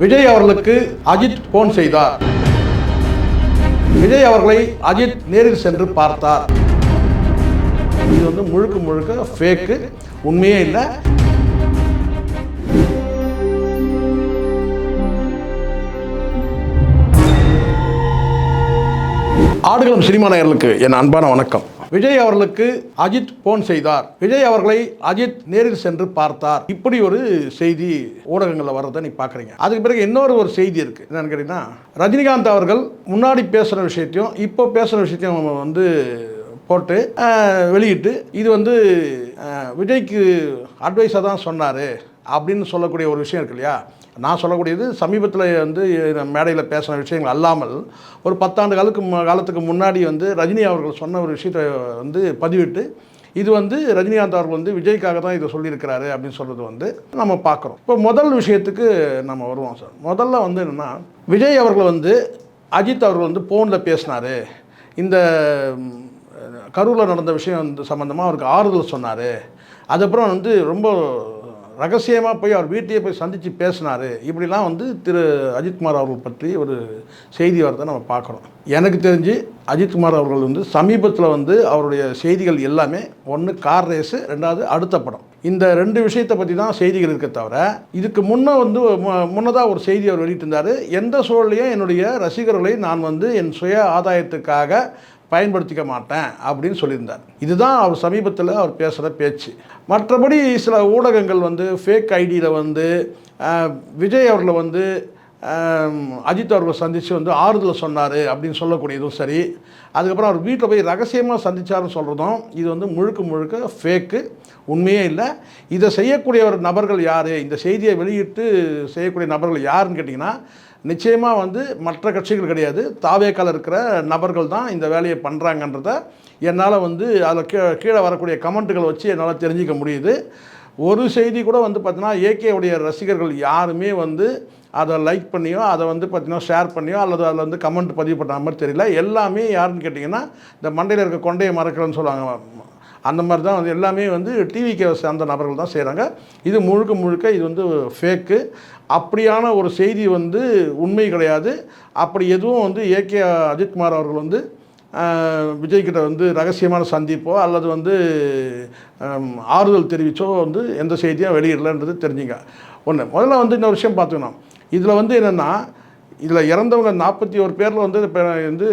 விஜய் அவர்களுக்கு அஜித் போன் செய்தார். விஜய் அவர்களை அஜித் நேரில் சென்று பார்த்தார். இது வந்து முழுக்க முழுக்க ஃபேக்கு உண்மையே இல்லை. ஆடுகளம் சினிமா நேயர்களுக்கு என் அன்பான வணக்கம். விஜய் அவர்களுக்கு அஜித் போன் செய்தார். விஜய் அவர்களை அஜித் நேரில் சென்று பார்த்தார். இப்படி ஒரு செய்தி ஊடகங்களில் வர்றதை நீ பார்க்குறீங்க அதுக்கு பிறகு இன்னொரு ஒரு செய்தி இருக்குது என்னன்னு கேட்டிங்கன்னா ரஜினிகாந்த் அவர்கள் முன்னாடி பேசுகிற விஷயத்தையும் இப்போ பேசுகிற விஷயத்தையும் நம்ம வந்து போட்டு வெளியிட்டு இது வந்து விஜய்க்கு அட்வைஸாக தான் சொன்னார் அப்படின்னு சொல்லக்கூடிய ஒரு விஷயம் இருக்கு இல்லையா? நான் சொல்லக்கூடியது சமீபத்தில் வந்து மேடையில் பேசின விஷயங்கள் அல்லாமல் ஒரு பத்தாண்டு காலத்துக்கு மு- காலத்துக்கு முன்னாடி வந்து ரஜினி அவர்கள் சொன்ன ஒரு விஷயத்தை வந்து பதிவிட்டு இது வந்து ரஜினிகாந்த் அவர்கள் வந்து விஜய்க்காக தான் இதை சொல்லியிருக்கிறாரு அப்படின்னு சொல்கிறது வந்து நம்ம பார்க்குறோம். இப்போ முதல் விஷயத்துக்கு நம்ம வருவோம் சார். முதல்ல வந்து என்னென்னா விஜய் அவர்கள் வந்து அஜித் அவர்கள் வந்து ஃபோனில் பேசினார். இந்த கரூரில் நடந்த விஷயம் வந்து சம்மந்தமாக அவருக்கு ஆறுதல் சொன்னார். அதுக்கப்புறம் வந்து ரொம்ப ரகசியமாக போய் அவர் வீட்டையே போய் சந்தித்து பேசினார். இப்படிலாம் வந்து திரு அஜித்குமார் அவர்கள் பற்றி ஒரு செய்தி வரதை நம்ம பார்க்குறோம் எனக்கு தெரிஞ்சு அஜித்குமார் அவர்கள் வந்து சமீபத்தில் வந்து அவருடைய செய்திகள் எல்லாமே ஒன்று கார் ரேஸு ரெண்டாவது அடுத்த படம். இந்த ரெண்டு விஷயத்தை பற்றி தான் செய்திகள் இருக்க தவிர இதுக்கு முன்னே வந்து முன்னதாக ஒரு செய்தி அவர் வெளியிட்டிருந்தார். எந்த சூழலையும் என்னுடைய ரசிகர்களை நான் வந்து என் சுய ஆதாயத்துக்காக பயன்படுத்திக்க மாட்டேன் அப்படின்னு சொல்லியிருந்தார். இதுதான் அவர் சமீபத்தில் அவர் பேசுகிற பேச்சு. மற்றபடி சில ஊடகங்கள் வந்து ஃபேக் ஐடியில் வந்து விஜய் அவர்களை வந்து அஜித் அவர்களை சந்தித்து வந்து ஆறுதல் சொன்னார் அப்படின்னு சொல்லக்கூடியதும் சரி. அதுக்கப்புறம் அவர் வீட்டில் போய் ரகசியமாக சந்திச்சாருன்னு சொல்கிறதும் இது வந்து முழுக்க முழுக்க ஃபேக்கு உண்மையே இல்லை. இதை செய்யக்கூடிய ஒரு நபர்கள் யார்? இந்த செய்தியை வெளியிட்டு செய்யக்கூடிய நபர்கள் யாருன்னு கேட்டிங்கன்னா நிச்சயமாக வந்து மற்ற கட்சிகள் கிடையாது. தாவேக்கால் இருக்கிற நபர்கள் தான் இந்த வேலையை பண்ணுறாங்கன்றத என்னால் வந்து அதில் கீழே கீழே வரக்கூடிய கமெண்ட்டுகள் வச்சு என்னால் தெரிஞ்சிக்க முடியுது. ஒரு செய்தி கூட வந்து பார்த்தீங்கன்னா ஏகேவுடைய ரசிகர்கள் யாருமே வந்து அதை லைக் பண்ணியோ அதை வந்து பார்த்தீங்கன்னா ஷேர் பண்ணியோ அல்லது அதில் வந்து கமெண்ட் பதிவு பண்ண மாதிரி தெரியல. எல்லாமே யாருன்னு கேட்டிங்கன்னா இந்த மண்டையில் இருக்க கொண்டையை மறக்கிறேன்னு சொல்லுவாங்க. அந்த மாதிரி தான் வந்து எல்லாமே வந்து டிவிக்கு சார்ந்த நபர்கள் தான் செய்கிறாங்க இது முழுக்க முழுக்க இது வந்து ஃபேக்கு அப்படியான ஒரு செய்தி வந்து உண்மை கிடையாது. அப்படி எதுவும் வந்து ஏகே அஜித்குமார் அவர்கள் வந்து விஜய்கிட்ட வந்து ரகசியமான சந்திப்போ அல்லது வந்து ஆறுதல் தெரிவிச்சோ வந்து எந்த செய்தியும் வெளியிடலன்றது தெரிஞ்சுங்க. ஒன்று முதல்ல வந்து இன்னொரு விஷயம் பார்த்துக்கணும் இதில் வந்து என்னென்னா இதில் இறந்தவங்க நாற்பத்தி ஒரு பேரில் வந்து இப்போ வந்து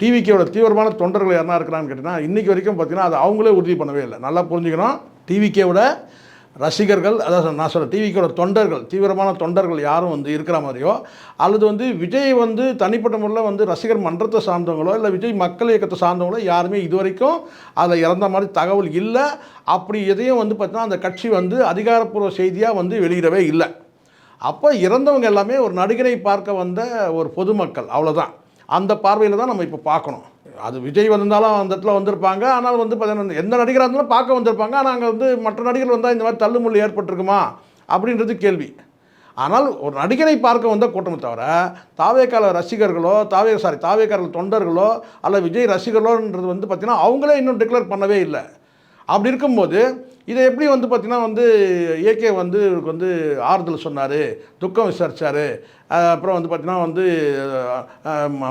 டிவிக்கோட தீவிரமான தொண்டர்கள் யாருனா இருக்கிறான்னு கேட்டிங்கன்னா இன்றைக்கி வரைக்கும் பார்த்தீங்கன்னா அது அவங்களே உறுதி பண்ணவே இல்லை. நல்லா புரிஞ்சுக்கணும். டிவிக்கோட ரசிகர்கள் அதாவது நான் சொல்கிறேன் டிவிக்கோட தொண்டர்கள் தீவிரமான தொண்டர்கள் யாரும் வந்து இருக்கிற மாதிரியோ அல்லது வந்து விஜய் வந்து தனிப்பட்ட முறையில் வந்து ரசிகர் மன்றத்தை சார்ந்தவங்களோ இல்லை விஜய் மக்கள் இயக்கத்தை சார்ந்தவங்களோ யாருமே இது வரைக்கும் அதில் இறந்த மாதிரி தகவல் இல்லை. அப்படி எதையும் வந்து பார்த்தீங்கன்னா அந்த கட்சி வந்து அதிகாரப்பூர்வ செய்தியாக வந்து வெளியிடவே இல்லை. அப்போ இறந்தவங்க எல்லாமே ஒரு நடிகரை பார்க்க வந்த ஒரு பொதுமக்கள் அவ்வளோதான் அந்த பார்வையில் தான் நம்ம இப்போ பார்க்கணும். அது விஜய் வந்திருந்தாலும் அந்த இடத்துல வந்திருப்பாங்க. ஆனால் வந்து பார்த்தீங்கன்னா எந்த நடிகராக இருந்தாலும் பார்க்க வந்திருப்பாங்க. ஆனால் அங்கே வந்து மற்ற நடிகர்கள் வந்தால் இந்த மாதிரி தள்ளுமுள்ளு ஏற்பட்டிருக்குமா? அப்படின்றது கேள்வி. ஆனால் ஒரு நடிகரை பார்க்க வந்த கூட்டமே தவிர தாவேக்கால ரசிகர்களோ தாவே சாரி தாவேக்காரர்கள் தொண்டர்களோ அல்ல விஜய் ரசிகர்களோன்றது வந்து பார்த்திங்கன்னா அவங்களே இன்னும் டிக்ளேர் பண்ணவே இல்லை. அப்படி இருக்கும்போது இதை எப்படி வந்து பார்த்திங்கன்னா வந்து ஏகே வந்து இவருக்கு வந்து ஆறுதல் சொன்னார் துக்கம் விசாரித்தார் அப்புறம் வந்து பார்த்திங்கன்னா வந்து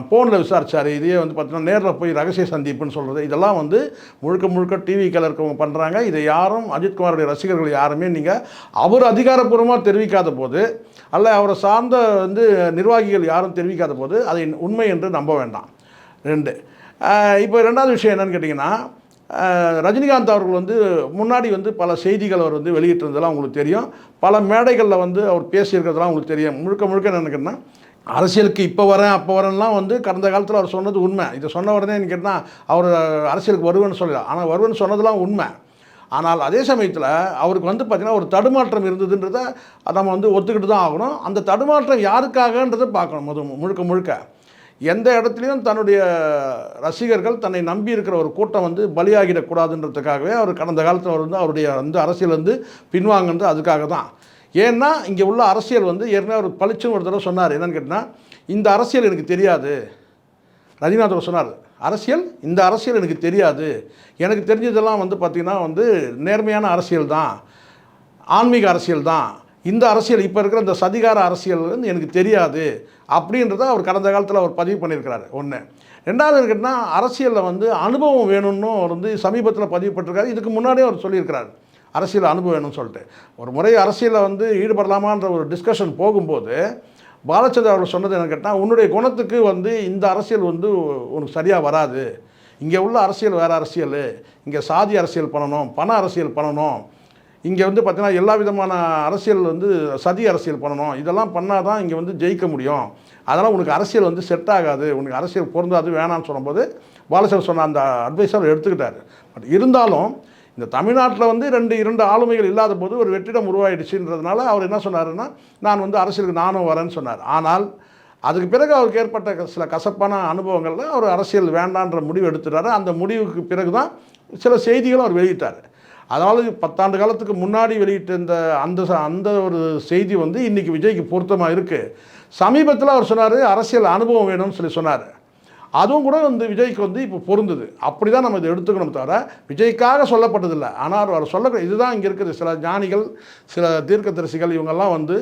ஃபோனில் விசாரித்தார் இதையே வந்து பார்த்திங்கன்னா நேரில் போய் ரகசிய சந்திப்புன்னு சொல்கிறது இதெல்லாம் வந்து முழுக்க முழுக்க டிவிக்கில் இருக்கவங்க பண்ணுறாங்க இதை யாரும் அஜித்குமாருடைய ரசிகர்கள் யாருமே நீங்கள் அவர் அதிகாரப்பூர்வமாக தெரிவிக்காத போது அல்ல அவரை சார்ந்த வந்து நிர்வாகிகள் யாரும் தெரிவிக்காத போது அதை உண்மை என்று நம்ப வேண்டாம். ரெண்டு. இப்போ ரெண்டாவது விஷயம் என்னன்னு கேட்டிங்கன்னா ரஜினிகாந்த் அவர்கள் வந்து முன்னாடி வந்து பல செய்திகள் அவர் வந்து வெளியிட்டிருந்ததெல்லாம் உங்களுக்கு தெரியும். பல மேடைகளில் வந்து அவர் பேசியிருக்கிறதெல்லாம் உங்களுக்கு தெரியும். முழுக்க முழுக்க நினைக்கிறேன்னா அரசியலுக்கு இப்போ வரேன் அப்போ வரேன்லாம் வந்து கடந்த காலத்தில் அவர் சொன்னது உண்மை. இதை சொன்ன உடனே என்ன கேட்டால் அவர் அரசியலுக்கு வருவேன்னு சொல்லல. ஆனால் வருவேன்னு சொன்னதெல்லாம் உண்மை. ஆனால் அதே சமயத்தில் அவருக்கு வந்து பார்த்திங்கன்னா ஒரு தடுமாற்றம் இருந்ததுன்றதை நம்ம வந்து ஒத்துக்கிட்டு தான் ஆகணும். அந்த தடுமாற்றம் யாருக்காகன்றதை பார்க்கணும் முழுக்க முழுக்க. எந்த இடத்துலையும் தன்னுடைய ரசிகர்கள் தன்னை நம்பி இருக்கிற ஒரு கூட்டம் வந்து பலியாகிடக்கூடாதுன்றதுக்காகவே அவர் கடந்த காலத்தில் அவர் வந்து அவருடைய வந்து அரசியல் வந்து பின்வாங்கினது அதுக்காக தான். ஏன்னா இங்கே உள்ள அரசியல் வந்து ஏற்கனவே அவர் பளிச்சுன்னு ஒரு தடவை சொன்னார். என்னென்னு கேட்டால் இந்த அரசியல் எனக்கு தெரியாது. ரஜினிகாந்த் சொன்னார் அரசியல்? இந்த அரசியல் எனக்கு தெரியாது. எனக்கு தெரிஞ்சதெல்லாம் வந்து பார்த்திங்கன்னா வந்து நேர்மையான அரசியல் தான். ஆன்மீக அரசியல் தான். இந்த அரசியல் இப்போ இருக்கிற இந்த சதிகார அரசியல் வந்து எனக்கு தெரியாது அப்படின்றத அவர் கடந்த காலத்தில் அவர் பதிவு பண்ணியிருக்கிறாரு ஒன்று ரெண்டாவது இருக்குன்னா அரசியலில் வந்து அனுபவம் வேணும்னு அவர் வந்து சமீபத்தில் பதிவு பண்ணிருக்காரு இதுக்கு முன்னாடியே அவர் சொல்லியிருக்கிறார் அரசியல் அனுபவம் வேணும்னு சொல்லிட்டு. ஒரு முறை அரசியலில் வந்து ஈடுபடலாமான்ற ஒரு டிஸ்கஷன் போகும்போது பாலச்சந்திர அவர்கள் சொன்னது என்ன கேட்டால் உன்னுடைய குணத்துக்கு வந்து இந்த அரசியல் வந்து உனக்கு சரியாக வராது. இங்கே உள்ள அரசியல் வேறு அரசியல். இங்கே சாதி அரசியல் பண்ணணும் பண அரசியல் பண்ணணும். இங்கே வந்து பார்த்தீங்கன்னா எல்லா விதமான அரசியல் வந்து சதி அரசியல் பண்ணணும். இதெல்லாம் பண்ணால் தான் இங்கே வந்து ஜெயிக்க முடியும். அதனால் உனக்கு அரசியல் வந்து செட் ஆகாது. உனக்கு அரசியல் பொருந்தாது வேணாம்னு சொல்லும்போது பாலசர் சொன்ன அந்த அட்வைஸ் அவர் எடுத்துக்கிட்டார். பட் இருந்தாலும் இந்த தமிழ்நாட்டில் வந்து ரெண்டு இரண்டு ஆளுமைகள் இல்லாத போது ஒரு வெற்றிடம் உருவாயிடுச்சுன்றதுனால அவர் என்ன சொன்னாருன்னா நான் வந்து அரசியலுக்கு நானும் வரேன்னு சொன்னார். ஆனால் அதுக்கு பிறகு அவருக்கு ஏற்பட்ட சில கசப்பான அனுபவங்களில் அவர் அரசியல் வேண்டான்ற முடிவு எடுத்துட்டாரு. அந்த முடிவுக்கு பிறகு தான் சில செய்திகளும் அவர் வெளியிட்டார். அதனால் பத்தாண்டு காலத்துக்கு முன்னாடி வெளியிட்ட இந்த அந்த அந்த ஒரு செய்தி வந்து இன்றைக்கி விஜய்க்கு பொருத்தமாக இருக்குது சமீபத்தில் அவர் சொன்னார் அரசியல் அனுபவம் வேணும்னு சொல்லி சொன்னார். அதுவும் கூட வந்து விஜய்க்கு வந்து இப்போ பொருந்தது. அப்படி தான் நம்ம இதை எடுத்துக்கணும் தவிர விஜய்க்காக சொல்லப்பட்டதில்லை. ஆனால் அவர் சொல்ல இதுதான் இங்கே இருக்குது சில ஞானிகள் சில தீர்க்கதரிசிகள் இவங்கெல்லாம் வந்து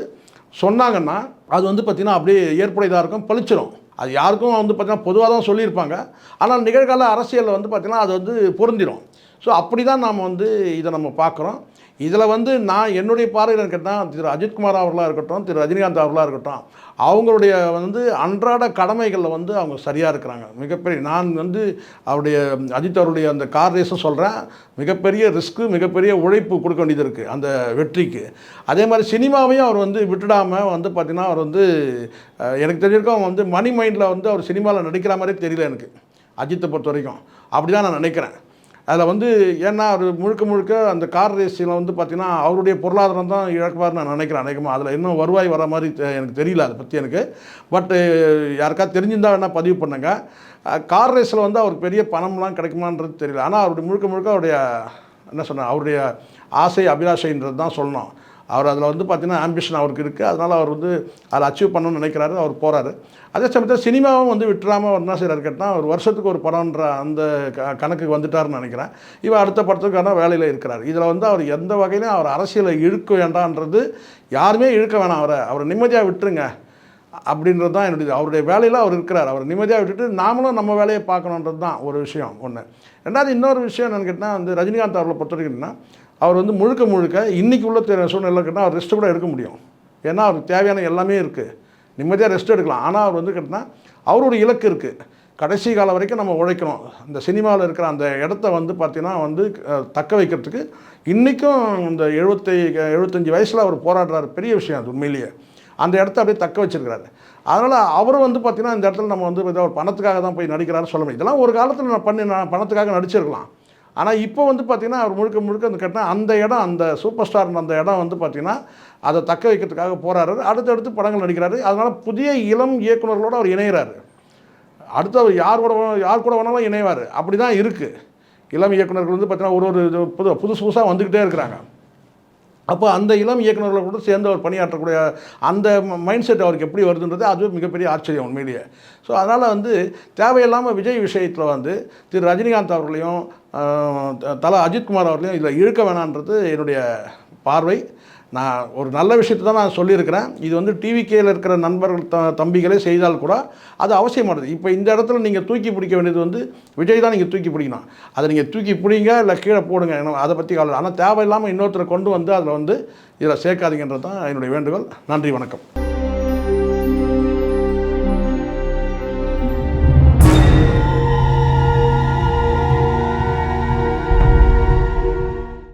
சொன்னாங்கன்னா அது வந்து பார்த்திங்கன்னா அப்படியே ஏற்புடையதாக இருக்கும் பளிச்சிடும் அது யாருக்கும் வந்து பார்த்திங்கன்னா பொதுவாக தான் சொல்லியிருப்பாங்க. ஆனால் நிகழ்கால அரசியலில் வந்து பார்த்திங்கன்னா அது வந்து பொருந்திடும் ஸோ அப்படி தான் நாம் வந்து இதை நம்ம பார்க்குறோம். இதில் வந்து நான் என்னுடைய பார்வையில் கேட்டால் திரு அஜித்குமார் அவர்களாக இருக்கட்டும் திரு ரஜினிகாந்த் அவர்களாக இருக்கட்டும் அவங்களுடைய வந்து அன்றாட கடமைகளில் வந்து அவங்க சரியாக இருக்கிறாங்க. மிகப்பெரிய நான் வந்து அவருடைய அஜித் அவருடைய அந்த கார் ரேஸும் சொல்கிறேன் மிகப்பெரிய ரிஸ்க்கு மிகப்பெரிய உழைப்பு கொடுக்க வேண்டியது இருக்குது அந்த வெற்றிக்கு. அதே மாதிரி சினிமாவையும் அவர் வந்து விட்டுடாமல் வந்து பார்த்திங்கன்னா அவர் வந்து எனக்கு தெரிஞ்சிருக்கோம் அவன் வந்து மணி மைண்டில் வந்து அவர் சினிமாவில் நடிக்கிற மாதிரி தெரியல எனக்கு அஜித்தை பொறுத்த வரைக்கும். அப்படி தான் நான் நினைக்கிறேன். அதில் வந்து ஏன்னா அவர் முழுக்க முழுக்க அந்த கார் ரேஸில் வந்து பார்த்திங்கன்னா அவருடைய பொருளாதாரம் தான் இழக்குவார்னு நான் நினைக்கிறேன் அநேகமாக அதில் இன்னும் வருவாய் வர மாதிரி எனக்கு தெரியல அதை பற்றி எனக்கு. பட்டு யாருக்காவது தெரிஞ்சிருந்தால் வேணால் பதிவு பண்ணுங்க. கார் ரேஸில் வந்து அவருக்கு பெரிய பணம்லாம் கிடைக்குமான்றது தெரியல. ஆனால் அவருடைய முழுக்க முழுக்க அவருடைய என்ன சொன்ன அவருடைய ஆசை அபிலாஷைன்றது தான் சொல்லணும். அவர் அதில் வந்து பார்த்திங்கன்னா ஆம்பிஷன் அவருக்கு இருக்குது. அதனால் அவர் வந்து அதை அச்சீவ் பண்ணணும்னு நினைக்கிறாரு. அவர் போகிறாரு அதே சமயத்தில் சினிமாவும் வந்து விட்டுறாமல் அவர் என்ன செய்கிறார் கேட்டால் ஒரு வருஷத்துக்கு ஒரு படம்ன்ற அந்த க கணக்குக்கு வந்துட்டாருன்னு நினைக்கிறேன். இவர் அடுத்த படத்துக்கான வேலையில் இருக்கிறார். இதில் வந்து அவர் எந்த வகையிலும் அவர் அரசியலை இழுக்க வேண்டான்றது யாருமே இழுக்க வேணாம் அவரை. அவரை நிம்மதியாக விட்டுருங்க. அப்படின்றது தான் என்னுடைய அவருடைய வேலையில் அவர் இருக்கிறார். அவர் நிம்மதியாக விட்டுட்டு நாமளும் நம்ம வேலையை பார்க்கணுன்றது தான் ஒரு விஷயம் ஒன்று ரெண்டாவது இன்னொரு விஷயம் என்னென்னு கேட்டால் வந்து ரஜினிகாந்த் அவர்களை பொறுத்த வரைக்கும்னா அவர் வந்து முழுக்க முழுக்க இன்றைக்கி உள்ள தெ- சூழ்நிலை கேட்டால் அவர் ரெஸ்ட்டு கூட எடுக்க முடியும். ஏன்னா அவருக்கு தேவையான எல்லாமே இருக்குது நிம்மதியாக ரெஸ்ட் எடுக்கலாம். ஆனால் அவர் வந்து கேட்டால் அவரோட இலக்கு இருக்குது கடைசி காலம் வரைக்கும் நம்ம உழைக்கணும். இந்த சினிமாவில் இருக்கிற அந்த இடத்த வந்து பார்த்திங்கன்னா வந்து தக்க வைக்கிறதுக்கு இன்றைக்கும் இந்த எழுபத்தி எழுபத்தஞ்சி வயசில் அவர் போராடுறாரு. பெரிய விஷயம் அது உண்மையிலேயே. அந்த இடத்த அப்படியே தக்க வச்சிருக்கிறாரு. அதனால் அவரும் வந்து பார்த்திங்கன்னா இந்த இடத்துல நம்ம வந்து ஒரு பணத்துக்காக தான் போய் நடிக்கிறாரு சொல்ல முடியும். இதெல்லாம் ஒரு காலத்தில் நான் பண்ணி நான் பணத்துக்காக நடிச்சிருக்கலாம். ஆனால் இப்போ வந்து பார்த்திங்கன்னா அவர் முழுக்க முழுக்க வந்து கேட்டால் அந்த இடம் அந்த சூப்பர் ஸ்டார் அந்த இடம் வந்து பார்த்திங்கன்னா அதை தக்க வைக்கிறதுக்காக போகிறாரு அடுத்தடுத்து படங்கள் நடிக்கிறாரு. அதனால் புதிய இளம் இயக்குநர்களோடு அவர் இணைகிறாரு அடுத்து அவர் யார் கூட யார் கூட வேணாலும் இணைவார். அப்படி தான் இருக்குது இளம் இயக்குனர்கள் வந்து பார்த்தீங்கன்னா ஒரு ஒரு புது புதுசு புதுசாக வந்துக்கிட்டே இருக்கிறாங்க. அப்போ அந்த இளம் இயக்குனர்களை கூட சேர்ந்து அவர் பணியாற்றக்கூடிய அந்த மைண்ட் செட் அவருக்கு எப்படி வருதுன்றது அதுவும் மிகப்பெரிய ஆச்சரியம் உண்மையிலேயே. ஸோ அதனால் வந்து தேவையில்லாமல் விஜய் விஷயத்தில் வந்து திரு ரஜினிகாந்த் அவர்களையும் தலா அஜித்குமார் அவர்களையும் இதில் இழுக்க வேணான்றது என்னுடைய பார்வை. நான் ஒரு நல்ல விஷயத்தை தான் நான் சொல்லியிருக்கிறேன். இது வந்து டிவிகேயில் இருக்கிற நண்பர்கள் த தம்பிகளே செய்தால் கூட அது அவசியமானது. இப்போ இந்த இடத்துல நீங்கள் தூக்கி பிடிக்க வேண்டியது வந்து விஜய் தான் நீங்கள் தூக்கி பிடிக்கணும். அதை நீங்கள் தூக்கி பிடிங்க இல்லை கீழே போடுங்க. ஏன்னா அதை பற்றி கவலை ஆனால் தேவையில்லாமல் இன்னொருத்தரை கொண்டு வந்து அதில் வந்து இதில் சேர்க்காதீங்கன்றது தான் என்னுடைய வேண்டுகோள். நன்றி வணக்கம்.